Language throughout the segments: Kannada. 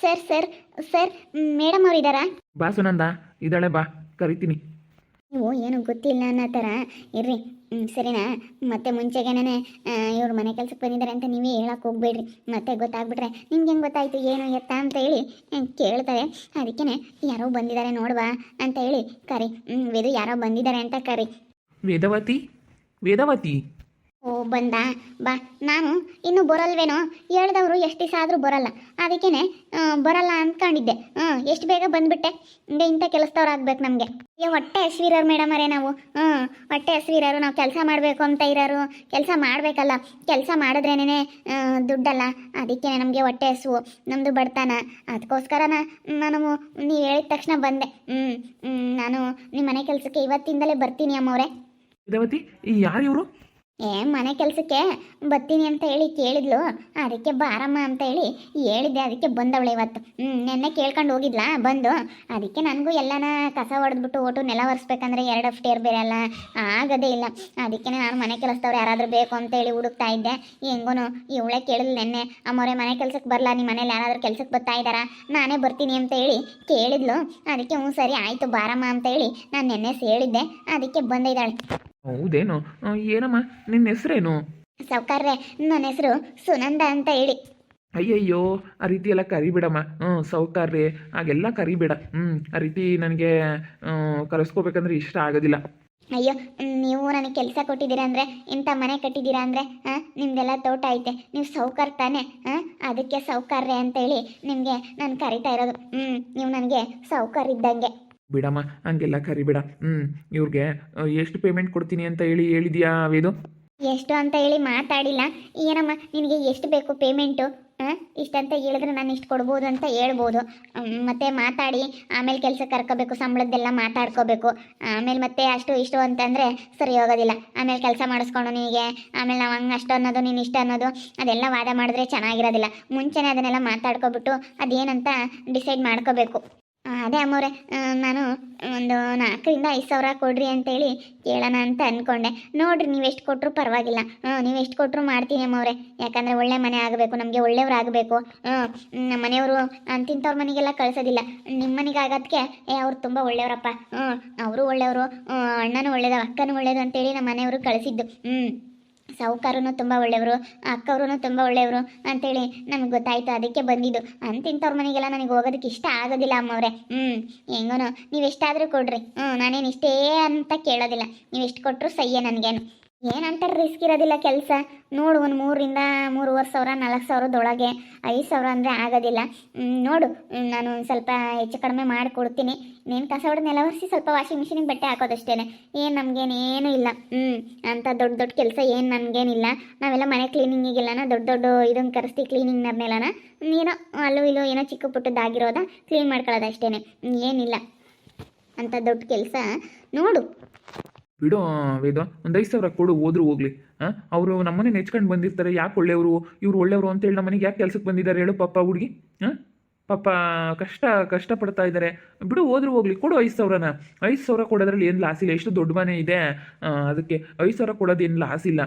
ಸರ್ ಸರ್ ಸರ್ ಮೇಡಮ್ ಅವ್ರು ಇದ್ದಾರಾ ಬಾ ಸುನಂದ ಇದ್ದಾಳೆ ಬಾ ಕರಿತೀನಿ. ನೀವು ಏನು ಗೊತ್ತಿಲ್ಲ ಅನ್ನೋ ಥರ. ಇರ್ರಿ ಹ್ಮ್, ಸರಿನಾ? ಮತ್ತೆ ಮುಂಚೆಗೇನೆ ಇವ್ರು ಮನೆ ಕೆಲ್ಸಕ್ಕೆ ಬಂದಿದ್ದಾರೆ ಅಂತ ನೀವೇ ಹೇಳಕ್ಕೆ ಹೋಗ್ಬೇಡ್ರಿ. ಮತ್ತೆ ಗೊತ್ತಾಗ್ಬಿಟ್ರೆ ನಿಮ್ಗೆ ಹೆಂಗೆ ಗೊತ್ತಾಯ್ತು ಏನು ಎತ್ತ ಅಂತ ಹೇಳಿ ಕೇಳ್ತಾರೆ. ಅದಕ್ಕೇ ಯಾರೋ ಬಂದಿದ್ದಾರೆ ನೋಡ್ವಾ ಅಂತ ಹೇಳಿ ಕರಿ. ಹ್ಞೂ ವೇದು ಯಾರೋ ಬಂದಿದ್ದಾರೆ ಅಂತ ಕರಿ. ವೇದವತಿ? ವೇದವತಿ? ಓ, ಬಂದ. ಬಾ. ನಾನು ಇನ್ನೂ ಬರಲ್ವೇನೋ? ಹೇಳ್ದವರು ಎಷ್ಟು ದಿವಸ ಆದರೂ ಬರಲ್ಲ. ಅದಕ್ಕೇ ಬರಲ್ಲ ಅಂದ್ಕೊಂಡಿದ್ದೆ ಹ್ಞೂ ಎಷ್ಟು ಬೇಗ ಬಂದುಬಿಟ್ಟೆ? ಹಿಂಗೆ ಇಂಥ ಕೆಲಸದವ್ರು ಆಗ್ಬೇಕು ನಮಗೆ. ಏ, ಹೊಟ್ಟೆ ಹಸ್ವಿರೋರು ಮೇಡಮ್ ಅವರೇ ನಾವು. ಹ್ಞೂ ಹೊಟ್ಟೆ ಹಸ್ವಿರೋರು ನಾವು ಕೆಲಸ ಮಾಡಬೇಕು ಅಂತ ಇರೋರು. ಕೆಲಸ ಮಾಡಬೇಕಲ್ಲ. ಕೆಲಸ ಮಾಡಿದ್ರೇನೇ ದುಡ್ಡಲ್ಲ. ಅದಕ್ಕೆ ನಮಗೆ ಹೊಟ್ಟೆ ಹಸುವು. ನಮ್ಮದು ಬಡ್ತಾನ. ಅದಕ್ಕೋಸ್ಕರ ನಾನು ನೀವು ಹೇಳಿದ ತಕ್ಷಣ ಬಂದೆ. ಹ್ಞೂ ನಾನು ನಿಮ್ಮ ಮನೆ ಕೆಲಸಕ್ಕೆ ಇವತ್ತಿಂದಲೇ ಬರ್ತೀನಿ ಅಮ್ಮವ್ರೆ. ವೇದವತಿ ಈ ಯಾರು ಇವರು? ಏ, ಮನೆ ಕೆಲಸಕ್ಕೆ ಬರ್ತೀನಿ ಅಂತ ಹೇಳಿ ಕೇಳಿದ್ಲು. ಅದಕ್ಕೆ ಬಾರಮ್ಮ ಅಂತ ಹೇಳಿ ಹೇಳಿದ್ದೆ ಅದಕ್ಕೆ ಬಂದವಳೆ ಇವತ್ತು. ನೆನ್ನೆ ಕೇಳ್ಕೊಂಡು ಹೋಗಿದ್ಲಾ? ಬಂದು. ಅದಕ್ಕೆ ನನಗೂ ಎಲ್ಲನ ಕಸ ಹೊಡೆದ್ಬಿಟ್ಟು ಓಟು ನೆಲ ಒರೆಸ್ಬೇಕಂದ್ರೆ ಎರಡು ಸ್ಟೇರ್ ಬೇರೆ ಅಲ್ಲ. ಆಗೋದೇ ಇಲ್ಲ. ಅದಕ್ಕೆ ನಾನು ಮನೆ ಕೆಲಸದವ್ರು ಯಾರಾದರೂ ಬೇಕು ಅಂತ ಹೇಳಿ ಹುಡುಕ್ತಾ ಇದ್ದೆ. ಹೆಂಗೂ ಇವಳೆ ಕೇಳಿದ್ಲು ನೆನ್ನೆ, ಅಮ್ಮವ್ರೆ, ಮನೆ ಕೆಲಸಕ್ಕೆ ಬರಲ್ಲ ನಿಮ್ಮ ಮನೇಲಿ ಯಾರಾದರೂ ಕೆಲಸಕ್ಕೆ ಬರ್ತಾ ಇದ್ದಾರಾ? ನಾನೇ ಬರ್ತೀನಿ ಅಂತ ಹೇಳಿ ಕೇಳಿದ್ಲು. ಅದಕ್ಕೆ, ಹ್ಞೂ, ಸರಿ, ಆಯಿತು, ಬಾರಮ್ಮ ಅಂತ ಹೇಳಿ ನಾನು ನೆನ್ನೆ ಹೇಳಿದ್ದೆ. ಅದಕ್ಕೆ ಬಂದಿದ್ದಾಳೆ. ಹೌದೇನು? ಏನಮ್ಮ? ನಿನ್ನ ಹೆಸರೇನು? ಸೌಕರ್ಯ ನನ್ನ ಹೆಸರು ಸುನಂದ ಅಂತ ಹೇಳಿ. ಅಯ್ಯಯ್ಯೋ ಆ ರೀತಿ ಎಲ್ಲ ಕರಿಬೇಡಮ್ಮ. ಹ್ಞೂ ಸೌಕಾರ್ರಿ ಹಾಗೆಲ್ಲ ಕರಿಬೇಡ. ಹ್ಞೂ ಆ ರೀತಿ ನನಗೆ ಕರೆಸ್ಕೋಬೇಕಂದ್ರೆ ಇಷ್ಟ ಆಗೋದಿಲ್ಲ. ಅಯ್ಯೋ ನೀವು ನನಗೆ ಕೆಲಸ ಕೊಟ್ಟಿದ್ದೀರಾ ಅಂದರೆ ಇಂಥ ಮನೆ ಕಟ್ಟಿದ್ದೀರಾ ಅಂದರೆ ಹಾಂ ನಿಮ್ದೆಲ್ಲ ತೋಟ ಐತೆ. ನೀವು ಸೌಕರ್ ತಾನೆ ಹಾಂ ಅದಕ್ಕೆ ಸೌಕರ್ಯ ಅಂತೇಳಿ ನಿಮಗೆ ನಾನು ಕರಿತಾ ಇರೋದು. ಹ್ಞೂ ನೀವು ನನಗೆ ಸೌಕರ್ ಇದ್ದಂಗೆ. ಬಿಡಮ್ಮ, ಹಂಗೆಲ್ಲ ಕರಿಬೇಡ. ಹ್ಞೂ ಇವ್ರಿಗೆ ಎಷ್ಟು ಪೇಮೆಂಟ್ ಕೊಡ್ತೀನಿ ಅಂತ ಹೇಳಿ ಹೇಳಿದ್ಯಾ ವೇದು? ಎಷ್ಟು ಅಂತ ಹೇಳಿ ಮಾತಾಡಿಲ್ಲ. ಏನಮ್ಮ, ನಿನಗೆ ಎಷ್ಟು ಬೇಕು ಪೇಮೆಂಟು ಇಷ್ಟಂತ ಹೇಳಿದ್ರೆ ನಾನು ಇಷ್ಟು ಕೊಡ್ಬೋದು ಅಂತ ಹೇಳ್ಬೋದು. ಮತ್ತೆ ಮಾತಾಡಿ, ಆಮೇಲೆ ಕೆಲಸ ಕರ್ಕೋಬೇಕು, ಸಂಬಳದ್ದೆಲ್ಲ ಮಾತಾಡ್ಕೋಬೇಕು. ಆಮೇಲೆ ಮತ್ತೆ ಅಷ್ಟು ಇಷ್ಟು ಅಂತಂದ್ರೆ ಸರಿ ಹೋಗೋದಿಲ್ಲ. ಆಮೇಲೆ ಕೆಲಸ ಮಾಡಿಸ್ಕೊಂಡು ನಿನಗೆ, ಆಮೇಲೆ ನಾವು ಹಂಗೆ ಅಷ್ಟು ಅನ್ನೋದು, ನೀನು ಇಷ್ಟ ಅನ್ನೋದು, ಅದೆಲ್ಲ ವಾದ ಮಾಡಿದ್ರೆ ಚೆನ್ನಾಗಿರೋದಿಲ್ಲ. ಮುಂಚೆನೇ ಅದನ್ನೆಲ್ಲ ಮಾತಾಡ್ಕೊಬಿಟ್ಟು ಅದೇನಂತ ಡಿಸೈಡ್ ಮಾಡ್ಕೋಬೇಕು. ಅದೇ ಅಮ್ಮವ್ರೆ ನಾನು ಒಂದು ನಾಲ್ಕರಿಂದ ಐದು ಸಾವಿರ ಕೊಡ್ರಿ ಅಂತೇಳಿ ಕೇಳೋಣ ಅಂತ ಅಂದ್ಕೊಂಡೆ ನೋಡ್ರಿ, ನೀವು ಎಷ್ಟು ಕೊಟ್ಟರು ಪರವಾಗಿಲ್ಲ. ನೀವು ಎಷ್ಟು ಕೊಟ್ಟರು ಮಾಡ್ತೀನಿ ಅಮ್ಮವ್ರೆ. ಯಾಕಂದರೆ ಒಳ್ಳೆ ಮನೆ ಆಗಬೇಕು, ನಮಗೆ ಒಳ್ಳೆಯವ್ರು ಆಗಬೇಕು. ನಮ್ಮ ಮನೆಯವರು ಅಂತಿಂಥವ್ರ ಮನೆಗೆಲ್ಲ ಕಳಿಸೋದಿಲ್ಲ. ನಿಮ್ಮ ಮನೆಗೆ ಆಗೋದಕ್ಕೆ ಏ, ಅವ್ರು ತುಂಬ ಒಳ್ಳೆಯವರಪ್ಪ. ಹ್ಞೂ ಅವರು ಒಳ್ಳೆಯವರು ಅಣ್ಣನೂ ಒಳ್ಳೇದು ಅಕ್ಕನೂ ಒಳ್ಳೇದು ಅಂತೇಳಿ ನಮ್ಮ ಮನೆಯವರು ಕಳಿಸಿದ್ದು. ಹ್ಞೂ ಸಾಹುಕಾರನು ತುಂಬ ಒಳ್ಳೆಯವರು ಅಕ್ಕವ್ರೂ ತುಂಬ ಒಳ್ಳೆಯವರು ಅಂತೇಳಿ ನಮಗೆ ಗೊತ್ತಾಯ್ತು. ಅದಕ್ಕೆ ಬಂದಿದ್ದು. ಅಂತಿಂಥವ್ರ ಮನೆಗೆಲ್ಲ ನನಗೆ ಹೋಗೋದಕ್ಕೆ ಇಷ್ಟ ಆಗೋದಿಲ್ಲ ಅಮ್ಮವ್ರೆ. ಹ್ಞೂ ಹೆಂಗೋನು? ನೀವು ಎಷ್ಟಾದರೂ ಕೊಡ್ರಿ. ಹ್ಞೂ ನಾನೇನು ಇಷ್ಟೇ ಅಂತ ಕೇಳೋದಿಲ್ಲ. ನೀವು ಎಷ್ಟು ಕೊಟ್ಟರು ಸಹ್ಯ ನನಗೇನು. ಏನಂತ ರಿಸ್ಕ್ ಇರೋದಿಲ್ಲ ಕೆಲಸ? ನೋಡು ಒಂದು ಮೂರರಿಂದ ಮೂರುವರೆ ಸಾವಿರ, ನಾಲ್ಕು ಸಾವಿರದೊಳಗೆ ಐದು ಸಾವಿರ ಅಂದರೆ ಆಗೋದಿಲ್ಲ. ನೋಡು ನಾನು ಒಂದು ಸ್ವಲ್ಪ ಹೆಚ್ಚು ಕಡಿಮೆ ಮಾಡಿಕೊಡ್ತೀನಿ. ನೀನು ಕಸ ಹೊಡೆದು ನೆಲ ಒರೆಸಿ ಸ್ವಲ್ಪ ವಾಷಿಂಗ್ ಮಿಷಿನಿಗೆ ಬಟ್ಟೆ ಹಾಕೋದಷ್ಟೇ ಏನು ನಮಗೇನೇನು ಇಲ್ಲ. ಹ್ಞೂ ಅಂತ ದೊಡ್ಡ ದೊಡ್ಡ ಕೆಲಸ ಏನು ನಮಗೇನಿಲ್ಲ. ನಾವೆಲ್ಲ ಮನೆ ಕ್ಲೀನಿಂಗಿಗೆಲ್ಲನ ದೊಡ್ಡ ದೊಡ್ಡ ಇದನ್ನು ಕರೆಸ್ತಿ ಕ್ಲೀನಿಂಗ್ನವ್ರನ್ನೆಲ್ಲನ ಏನೋ ಅಲ್ಲೂ ಇಲ್ಲೂ ಏನೋ ಚಿಕ್ಕ ಪುಟ್ಟದ್ದಾಗಿರೋದ ಕ್ಲೀನ್ ಮಾಡ್ಕೊಳ್ಳೋದು ಅಷ್ಟೇ ಏನಿಲ್ಲ. ಅಂತ ದೊಡ್ಡ ಕೆಲಸ. ನೋಡು. ಬಿಡು, ವೇದ, ಒಂದು ಐದು ಸಾವಿರ ಕೊಡು, ಹೋದ್ರು ಹೋಗ್ಲಿ. ಅವರು ನಮ್ಮನೆ ನೆಚ್ಕೊಂಡು ಬಂದಿರ್ತಾರೆ, ಯಾಕೆ ಒಳ್ಳೆಯವರು, ಇವ್ರು ಒಳ್ಳೆಯವರು ಅಂತೇಳಿ ನಮ್ಮನೆಗೆ ಯಾಕೆ ಕೆಲ್ಸಕ್ಕೆ ಬಂದಿದ್ದಾರೆ ಹೇಳು ಪಾಪ ಹುಡುಗಿ? ಪಾಪ ಕಷ್ಟ ಕಷ್ಟಪಡ್ತಾ ಇದ್ದಾರೆ ಬಿಡು, ಹೋದ್ರು ಹೋಗ್ಲಿ, ಕೊಡು ಐದು ಸಾವಿರನ. ಐದು ಸಾವಿರ ಕೊಡೋದ್ರಲ್ಲಿ ಏನು ಲಾಸ್ ಇಲ್ಲ ಎಷ್ಟು ದೊಡ್ಡ ಮನೆ ಇದೆ. ಅದಕ್ಕೆ ಐದು ಸಾವಿರ ಕೊಡೋದು ಏನು ಲಾಸ್ ಇಲ್ಲ.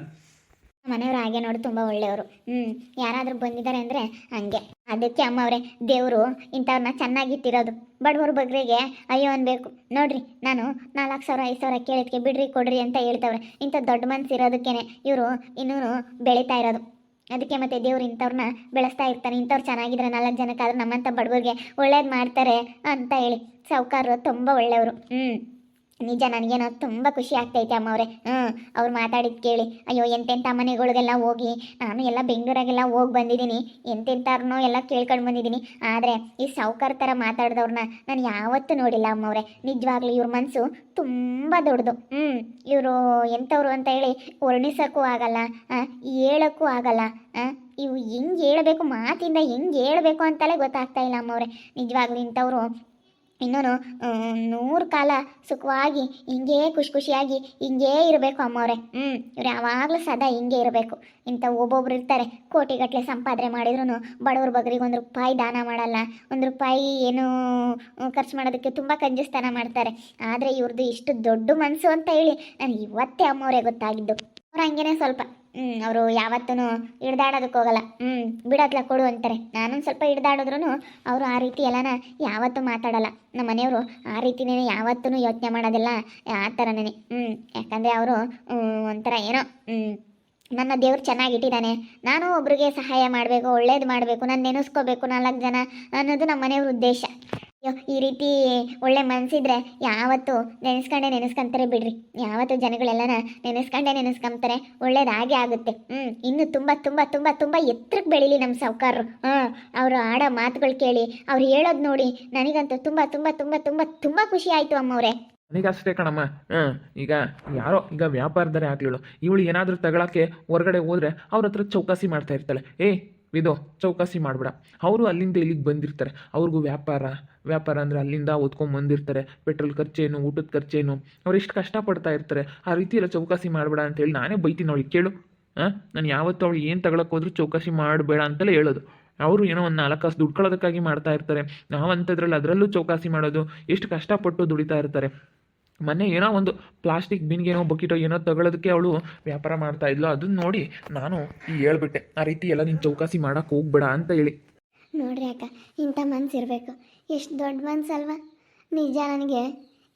ಮನೆಯವರು ಹಾಗೆ ನೋಡಿ ತುಂಬ ಒಳ್ಳೆಯವರು. ಹ್ಞೂ ಯಾರಾದರೂ ಬಂದಿದ್ದಾರೆ ಅಂದರೆ ಹಂಗೆ. ಅದಕ್ಕೆ ಅಮ್ಮವ್ರೆ ದೇವರು ಇಂಥವ್ರನ್ನ ಚೆನ್ನಾಗಿಟ್ಟಿರೋದು. ಬಡವರು ಬಗ್ರಿಗೆ ಅಯ್ಯೋ ಅನ್ಬೇಕು. ನೋಡ್ರಿ, ನಾನು ನಾಲ್ಕು ಸಾವಿರ, ಐದು ಸಾವಿರ ಕೇಳಿದ್ಕೆ ಬಿಡ್ರಿ, ಕೊಡ್ರಿ ಅಂತ ಹೇಳ್ತವ್ರೆ. ಇಂಥ ದೊಡ್ಡ ಮನ್ಸು ಇರೋದಕ್ಕೇನೆ ಇವರು ಇನ್ನೂ ಬೆಳೀತಾ ಇರೋದು. ಅದಕ್ಕೆ ಮತ್ತೆ ದೇವ್ರು ಇಂಥವ್ರನ್ನ ಬೆಳೆಸ್ತಾ ಇರ್ತಾನೆ ಇಂಥವ್ರು ಚೆನ್ನಾಗಿದ್ರೆ ನಾಲ್ಕು ಜನಕ್ಕಾದ್ರೂ ನಮ್ಮಂಥ ಬಡವರಿಗೆ ಒಳ್ಳೇದು ಮಾಡ್ತಾರೆ ಅಂತ ಹೇಳಿ. ಸಾವುಕಾರರು ತುಂಬ ಒಳ್ಳೆಯವರು. ಹ್ಞೂ ನಿಜ ನನಗೇನೋ ತುಂಬ ಖುಷಿ ಆಗ್ತೈತೆ ಅಮ್ಮ ಅವರೇ ಹ್ಞೂ ಅವ್ರು ಮಾತಾಡಿದ್ದು ಕೇಳಿ. ಅಯ್ಯೋ ಎಂತೆಂಥ ಮನೆಗಳಿಗೆಲ್ಲ ಹೋಗಿ, ನಾನು ಎಲ್ಲ ಬೆಂಗಳೂರಾಗೆಲ್ಲ ಹೋಗಿ ಬಂದಿದ್ದೀನಿ ಎಂತೆಂಥವ್ರನ್ನೋ ಎಲ್ಲ ಕೇಳ್ಕೊಂಡು ಬಂದಿದ್ದೀನಿ ಆದರೆ ಈ ಸಾವುಕಾರ ಥರ ಮಾತಾಡಿದವ್ರನ್ನ ನಾನು ಯಾವತ್ತೂ ನೋಡಿಲ್ಲ ಅಮ್ಮ ಅವರೇ ನಿಜವಾಗ್ಲೂ ಇವ್ರ ಮನಸ್ಸು ತುಂಬ ದೊಡ್ಡದು. ಹ್ಞೂ ಇವರು ಎಂಥವ್ರು ಅಂತ ಹೇಳಿ ವರ್ಣಿಸೋಕ್ಕೂ ಆಗಲ್ಲ ಹೇಳೋಕ್ಕೂ ಆಗಲ್ಲ ಇವು ಹೆಂಗೆ ಹೇಳಬೇಕು, ಮಾತಿಂದ ಹೆಂಗೆ ಹೇಳಬೇಕು ಅಂತಲೇ ಗೊತ್ತಾಗ್ತಾ ಇಲ್ಲ ಅಮ್ಮವ್ರೆ. ನಿಜವಾಗ್ಲೂ ಇಂಥವ್ರು ಇನ್ನೂ ನೂರು ಕಾಲ ಸುಖವಾಗಿ, ಹಿಂಗೇ ಖುಷಿ ಖುಷಿಯಾಗಿ ಹಿಂಗೇ ಇರಬೇಕು ಅಮ್ಮವ್ರೆ. ಹ್ಞೂ ಇವ್ರು ಯಾವಾಗಲೂ ಸದಾ ಹಿಂಗೆ ಇರಬೇಕು. ಇಂಥ ಒಬ್ಬೊಬ್ರು ಇರ್ತಾರೆ ಕೋಟಿಗಟ್ಟಲೆ ಸಂಪಾದನೆ ಮಾಡಿದ್ರು ಬಡವ್ರ ಬಗ್ರಿಗೆ ಒಂದು ರೂಪಾಯಿ ದಾನ ಮಾಡಲ್ಲ. ಒಂದು ರೂಪಾಯಿ ಏನು ಖರ್ಚು ಮಾಡೋದಕ್ಕೆ ತುಂಬ ಕಂಜಸ್ತಾನ ಮಾಡ್ತಾರೆ. ಆದರೆ ಇವ್ರದ್ದು ಇಷ್ಟು ದೊಡ್ಡ ಮನಸ್ಸು ಅಂತ ಹೇಳಿ ನನಗೆ ಇವತ್ತೇ ಅಮ್ಮವ್ರೆ ಗೊತ್ತಾಗಿದ್ದು. ಅವ್ರು ಹಂಗೇನೆ ಸ್ವಲ್ಪ ಹ್ಞೂ ಅವರು ಯಾವತ್ತೂ ಹಿಡ್ದಾಡೋದಕ್ಕೆ ಹೋಗಲ್ಲ. ಹ್ಞೂ ಬಿಡತ್ಲ ಕೊಡು ಅಂತಾರೆ. ನಾನೊಂದು ಸ್ವಲ್ಪ ಹಿಡ್ದಾಡಿದ್ರು ಅವರು ಆ ರೀತಿ ಎಲ್ಲನ ಯಾವತ್ತೂ ಮಾತಾಡಲ್ಲ. ನಮ್ಮ ಮನೆಯವರು ಆ ರೀತಿನೇ ಯಾವತ್ತೂ ಯೋಚನೆ ಮಾಡೋದಿಲ್ಲ. ಆ ಥರನೇ ಹ್ಞೂ ಯಾಕಂದರೆ ಅವರು ಒಂಥರ ಏನೋ ಹ್ಞೂ ನನ್ನ ದೇವ್ರು ಚೆನ್ನಾಗಿಟ್ಟಿದ್ದಾನೆ ನಾನು ಒಬ್ರಿಗೆ ಸಹಾಯ ಮಾಡಬೇಕು, ಒಳ್ಳೇದು ಮಾಡಬೇಕು, ನಾನು ನೆನೆಸ್ಕೋಬೇಕು ನಾಲ್ಕು ಜನ ಅನ್ನೋದು ನಮ್ಮ ಮನೆಯವ್ರ ಉದ್ದೇಶ. ಈ ರೀತಿ ಒಳ್ಳೆ ಮನಸ್ಸಿದ್ರೆ ಯಾವತ್ತು ನೆನೆಸ್ಕೊಂಡೆ ನೆನೆಸ್ಕೊಂತಾರೆ ಬಿಡ್ರಿ. ಯಾವತ್ತು ಜನಗಳೆಲ್ಲನ ನೆನೆಸ್ಕೊಂಡೆ ನೆನೆಸ್ಕೊಂತಾರೆ. ಒಳ್ಳೇದಾಗೆ ಆಗುತ್ತೆ. ಹ್ಞೂ ಇನ್ನು ತುಂಬ ತುಂಬ ತುಂಬ ತುಂಬ ಎತ್ತರಕ್ಕೆ ಬೆಳೀಲಿ ನಮ್ಮ ಸಾವುಕಾರರು. ಹಾಂ ಅವರು ಆಡೋ ಮಾತುಗಳು ಕೇಳಿ, ಅವ್ರು ಹೇಳೋದು ನೋಡಿ ನನಗಂತೂ ತುಂಬ ತುಂಬ ತುಂಬ ತುಂಬ ತುಂಬ ಖುಷಿ ಆಯಿತು ಅಮ್ಮವ್ರೆ. ಅಷ್ಟೇ ಕಣಮ್ಮ. ಹಾಂ ಈಗ ಯಾರೋ, ಈಗ ವ್ಯಾಪಾರದರೆ ಆಗ್ಲಿಳು ಇವಳು ಏನಾದರೂ ತಗೊಳಕ್ಕೆ ಹೊರಗಡೆ ಹೋದ್ರೆ ಅವ್ರ ಹತ್ರ ಚೌಕಾಸಿ ಮಾಡ್ತಾ ಇರ್ತಾಳೆ. ಏ ಇದು ಚೌಕಾಸಿ ಮಾಡಬೇಡ. ಅವರು ಅಲ್ಲಿಂದ ಇಲ್ಲಿಗೆ ಬಂದಿರ್ತಾರೆ. ಅವ್ರಿಗೂ ವ್ಯಾಪಾರ ವ್ಯಾಪಾರ ಅಂದರೆ ಅಲ್ಲಿಂದ ಓದ್ಕೊಂಡು ಬಂದಿರ್ತಾರೆ. ಪೆಟ್ರೋಲ್ ಖರ್ಚೇನು, ಊಟದ ಖರ್ಚೇನು. ಅವ್ರು ಎಷ್ಟು ಕಷ್ಟಪಡ್ತಾ ಇರ್ತಾರೆ. ಆ ರೀತಿ ಚೌಕಾಸಿ ಮಾಡಬೇಡ ಅಂತೇಳಿ ನಾನೇ ಬೈತೀನಿ ಅವಳಿಗೆ. ಕೇಳು. ಹಾಂ ನಾನು ಯಾವತ್ತು ಅವಳು ಏನು ತಗೊಳಕ್ಕೆ ಹೋದ್ರೂ ಚೌಕಾಸಿ ಮಾಡಬೇಡ ಅಂತಲೇ ಹೇಳೋದು. ಅವರು ಏನೋ ಒಂದು ನಾಲ್ಕು ಕಾಸು ದುಡ್ಕೊಳ್ಳೋದಕ್ಕಾಗಿ ಮಾಡ್ತಾ ಇರ್ತಾರೆ. ನಾವಂಥದ್ರಲ್ಲಿ ಅದರಲ್ಲೂ ಚೌಕಾಸಿ ಮಾಡೋದು. ಎಷ್ಟು ಕಷ್ಟಪಟ್ಟು ದುಡಿತಾ ಇರ್ತಾರೆ. ಮೊನ್ನೆ ಏನೋ ಒಂದು ಪ್ಲಾಸ್ಟಿಕ್ ಬಿನ್ಗೇನೋ ಬಕೆಟೋ ಏನೋ ತಗೊಳ್ಳೋದಕ್ಕೆ ಅವಳು ವ್ಯಾಪಾರ ಮಾಡ್ತಾ ಇದ್ಲು. ಅದನ್ನ ನೋಡಿ ನಾನು ಈ ಹೇಳ್ಬಿಟ್ಟೆ, ಆ ರೀತಿ ಎಲ್ಲ ನೀನು ಚೌಕಾಸಿ ಮಾಡೋಕೆ ಹೋಗ್ಬೇಡ ಅಂತ ಹೇಳಿ. ನೋಡ್ರಿ ಅಕ್ಕ, ಇಂಥ ಮನ್ಸು ಇರಬೇಕು. ಎಷ್ಟು ದೊಡ್ಡ ಮನ್ಸು ಅಲ್ವಾ? ನಿಜ ನನಗೆ,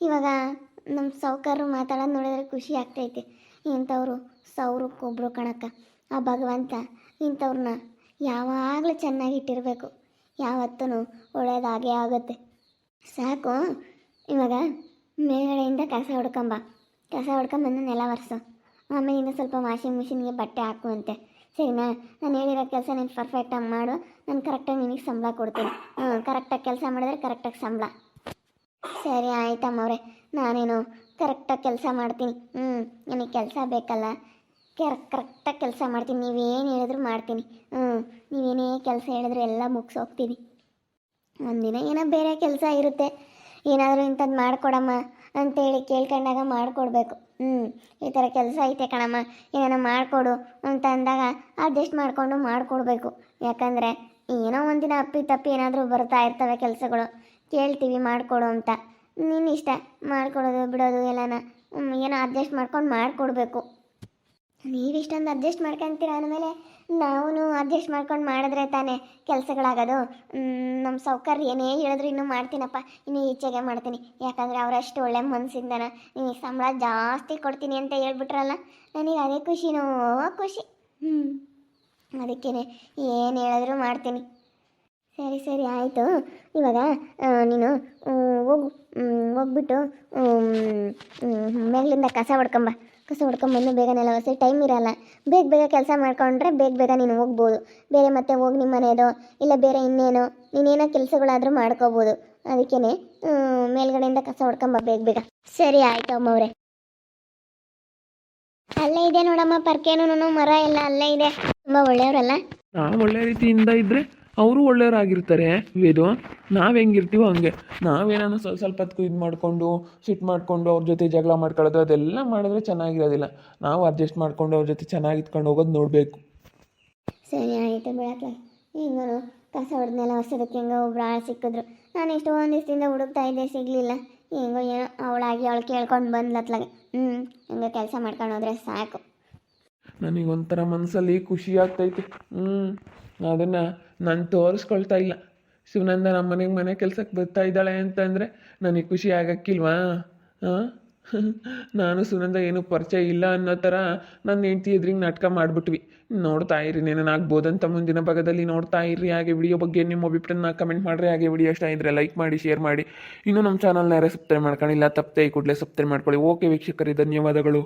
ಇವಾಗ ನಮ್ಮ ಸಾವುಕಾರರು ಮಾತಾಡೋದು ನೋಡಿದ್ರೆ ಖುಷಿ ಆಗ್ತೈತೆ. ಇಂಥವ್ರು ಸಾವಿರಕ್ಕೊಬ್ರು ಕಣಕ್ಕ, ಆ ಭಗವಂತ ಇಂಥವ್ರನ್ನ ಯಾವಾಗಲೂ ಚೆನ್ನಾಗಿಟ್ಟಿರಬೇಕು ಯಾವತ್ತೂ ಒಳ್ಳೇದಾಗೇ ಆಗುತ್ತೆ. ಸಾಕು, ಇವಾಗ ಮೇಲ್ಗಡೆಯಿಂದ ಕಸ ಹೊಡ್ಕೊಂಬ ಕಸ ಹೊಡ್ಕೊಂಬಂದು ನೆಲ ಒರೆಸು. ಆಮೇಲೆ ಇನ್ನೂ ಸ್ವಲ್ಪ ವಾಷಿಂಗ್ ಮಿಷಿನ್ಗೆ ಬಟ್ಟೆ ಹಾಕುವಂತೆ. ಸರಿನಾ? ನಾನು ಹೇಳಿರೋ ಕೆಲಸ ನೀನು ಪರ್ಫೆಕ್ಟಾಗಿ ಮಾಡು. ನಾನು ಕರೆಕ್ಟಾಗಿ ನಿನಗೆ ಸಂಬಳ ಕೊಡ್ತೀನಿ. ಹ್ಞೂ ಕರೆಕ್ಟಾಗಿ ಕೆಲಸ ಮಾಡಿದ್ರೆ ಕರೆಕ್ಟಾಗಿ ಸಂಬಳ. ಸರಿ ಆಯ್ತಮ್ಮವ್ರೆ ನಾನೇನು ಕರೆಕ್ಟಾಗಿ ಕೆಲಸ ಮಾಡ್ತೀನಿ. ಹ್ಞೂ ನನಗೆ ಕೆಲಸ ಬೇಕಲ್ಲ? ಕೆರ ಕರೆಕ್ಟಾಗಿ ಕೆಲಸ ಮಾಡ್ತೀನಿ. ನೀವೇನು ಹೇಳಿದ್ರು ಮಾಡ್ತೀನಿ. ಹ್ಞೂ ನೀವೇನೇ ಕೆಲಸ ಹೇಳಿದ್ರು ಎಲ್ಲ ಮುಗಿಸೋಗ್ತೀನಿ ಒಂದಿನ ಏನೋ ಬೇರೆ ಕೆಲಸ ಇರುತ್ತೆ. ಏನಾದರೂ ಇಂಥದ್ದು ಮಾಡಿಕೊಡಮ್ಮ ಅಂತೇಳಿ ಕೇಳ್ಕೊಂಡಾಗ ಮಾಡಿಕೊಡ್ಬೇಕು. ಹ್ಞೂ ಈ ಥರ ಕೆಲಸ ಐತೆ ಕಣಮ್ಮ ಏನಾರ ಮಾಡಿಕೊಡು ಅಂತ ಅಂದಾಗ ಅಡ್ಜಸ್ಟ್ ಮಾಡಿಕೊಂಡು ಮಾಡಿಕೊಡ್ಬೇಕು. ಯಾಕಂದರೆ ಏನೋ ಒಂದಿನ ಅಪ್ಪಿ ತಪ್ಪಿ ಏನಾದರೂ ಬರ್ತಾ ಇರ್ತವೆ ಕೆಲಸಗಳು, ಕೇಳ್ತೀವಿ ಮಾಡಿಕೊಡು ಅಂತ. ನಿನ್ನ ಇಷ್ಟ, ಮಾಡಿಕೊಡೋದು, ಬಿಡೋದು ಎಲ್ಲನ ಏನೋ ಅಡ್ಜಸ್ಟ್ ಮಾಡ್ಕೊಂಡು ಮಾಡಿಕೊಡ್ಬೇಕು. ನೀವಿಷ್ಟೊಂದು ಅಡ್ಜಸ್ಟ್ ಮಾಡ್ಕೊಂತೀರ ಅಂದಮೇಲೆ ನಾವು ಅಡ್ಜಸ್ಟ್ ಮಾಡ್ಕೊಂಡು ಮಾಡಿದ್ರೆ ತಾನೇ ಕೆಲಸಗಳಾಗೋದು. ನಮ್ಮ ಸೌಕರ್ಯ ಏನೇ ಹೇಳಿದ್ರು ಇನ್ನೂ ಮಾಡ್ತೀನಪ್ಪ. ಇನ್ನು ಈಚೆಗೆ ಮಾಡ್ತೀನಿ. ಯಾಕಂದರೆ ಅವರಷ್ಟು ಒಳ್ಳೆ ಮನಸ್ಸಿಂದನ ನಿನಗೆ ಸಂಬಳ ಜಾಸ್ತಿ ಕೊಡ್ತೀನಿ ಅಂತ ಹೇಳ್ಬಿಟ್ರಲ್ಲ, ನನಗೆ ಅದೇ ಖುಷಿನೋ ಖುಷಿ. ಹ್ಞೂ ಅದಕ್ಕೇ ಏನು ಹೇಳಿದ್ರು ಮಾಡ್ತೀನಿ. ಸರಿ ಸರಿ, ಆಯಿತು. ಇವಾಗ ನೀನು ಹೋಗು. ಹೋಗ್ಬಿಟ್ಟು ಮೇಲಿಂದ ಕಸ ಹೊಡ್ಕೊಂಬ. ಕಸ ಹೊಡ್ಕೊಂಬಂದು ಬೇಗ ನೆಲ ಟೈಮ್ ಇರಲ್ಲ. ಬೇಗ ಬೇಗ ಕೆಲಸ ಮಾಡ್ಕೊಂಡ್ರೆ ಬೇಗ ಬೇಗ ನೀನು ಹೋಗ್ಬೋದು. ಬೇರೆ ಮತ್ತೆ ಹೋಗಿ ನಿಮ್ಮ ಮನೆಯದೋ ಇಲ್ಲ ಬೇರೆ ಇನ್ನೇನೋ ನೀನೇನೋ ಕೆಲಸಗಳಾದರೂ ಮಾಡ್ಕೋಬೋದು. ಅದಕ್ಕೇ ಮೇಲ್ಗಡೆಯಿಂದ ಕಸ ಹೊಡ್ಕೊಂಬ ಬೇಗ ಬೇಗ. ಸರಿ ಆಯಿತು ಅಮ್ಮವ್ರೆ ಅಲ್ಲೇ ಇದೆ ನೋಡಮ್ಮ ಪರ್ಕೇನು ಮರ ಎಲ್ಲ ಅಲ್ಲೇ ಇದೆ. ತುಂಬಾ ಒಳ್ಳೆಯವರಲ್ಲ? ಒಳ್ಳೆ ರೀತಿಯಿಂದ ಇದ್ದರೆ ಅವರು ಒಳ್ಳೆಯವರಾಗಿರ್ತಾರೆ. ಇದು, ನಾವು ಹೆಂಗಿರ್ತೀವೋ ಹಂಗೆ. ನಾವೇನಾದ್ರು ಸ್ವಲ್ಪ ಸ್ವಲ್ಪ ಹೊತ್ತು ಇದು ಮಾಡಿಕೊಂಡು ಸಿಟ್ಟು ಮಾಡಿಕೊಂಡು ಅವ್ರ ಜೊತೆ ಜಗಳ ಮಾಡ್ಕೊಳ್ಳೋದು, ಅದೆಲ್ಲ ಮಾಡಿದ್ರೆ ಚೆನ್ನಾಗಿರೋದಿಲ್ಲ. ನಾವು ಅಡ್ಜಸ್ಟ್ ಮಾಡಿಕೊಂಡು ಅವ್ರ ಜೊತೆ ಚೆನ್ನಾಗಿ ಇಟ್ಕೊಂಡು ಹೋಗೋದು ನೋಡಬೇಕು. ಸರಿ ಆಯಿತು ಬೆಳಕ ಹಿಂಗೂ ಕಸ ಹೊಡೆದ್ನೆಲ್ಲ ಹೊಸದಕ್ಕೆ ಹೆಂಗೋ ಒಬ್ರು ಆಳು ಸಿಕ್ಕಿದ್ರು. ನಾನು ಎಷ್ಟೋ ಒಂದು ದಿವಸದಿಂದ ಹುಡುಕ್ತಾ ಇದ್ದೆ, ಸಿಗಲಿಲ್ಲ. ಹೆಂಗೋ ಏನೋ ಅವಳಾಗಿ ಅವಳು ಕೇಳ್ಕೊಂಡು ಬಂದ್ಲತ್ಲಾಗೆ. ಹ್ಞೂ ಹಿಂಗೆ ಕೆಲಸ ಮಾಡ್ಕೊಂಡು ಹೋದ್ರೆ ಸಾಕು. ನನಗೆ ಒಂಥರ ಮನಸ್ಸಲ್ಲಿ ಖುಷಿ ಆಗ್ತೈತಿ. ಹ್ಞೂ ಅದನ್ನು ನಾನು ತೋರಿಸ್ಕೊಳ್ತಾ ಇಲ್ಲ. ಶಿವನಂದ ನಮ್ಮ ಮನೆಗೆ ಮನೆ ಕೆಲ್ಸಕ್ಕೆ ಬರ್ತಾ ಇದ್ದಾಳೆ ಅಂತಂದರೆ ನನಗೆ ಖುಷಿ ಆಗಕ್ಕಿಲ್ವಾ? ನಾನು ಸುನಂದ ಏನು ಪರಿಚಯ ಇಲ್ಲ ಅನ್ನೋ ಥರ ನನ್ನ ಹೆಂಡ್ತಿ ಎದುರಿಗೆ ನಾಟಕ ಮಾಡಿಬಿಟ್ವಿ. ನೋಡ್ತಾ ಇರಿ ನೀನು ಆಗ್ಬೋದಂತ ಮುಂದಿನ ಭಾಗದಲ್ಲಿ ನೋಡ್ತಾ ಇರಿ ಹಾಗೆ ವಿಡಿಯೋ ಬಗ್ಗೆ ನಿಮ್ಮ ಅಭಿಪ್ರಾಯನ ಕಮೆಂಟ್ ಮಾಡಿರಿ. ಹಾಗೆ ವಿಡಿಯೋ ಇಷ್ಟ ಇದ್ದರೆ ಲೈಕ್ ಮಾಡಿ ಶೇರ್ ಮಾಡಿ. ಇನ್ನೂ ನಮ್ಮ ಚಾನಲ್ನ ಯಾರೇ ಸಬ್ಸ್ಕ್ರೈಬ್ ಮಾಡ್ಕೊಂಡಿಲ್ಲ, ತಪ್ಪದೆ ಈ ಕೂಡಲೇ ಸಬ್ಸ್ಕ್ರೈಬ್ ಮಾಡ್ಕೊಳ್ಳಿ. ಓಕೆ ವೀಕ್ಷಕರಿ, ಧನ್ಯವಾದಗಳು.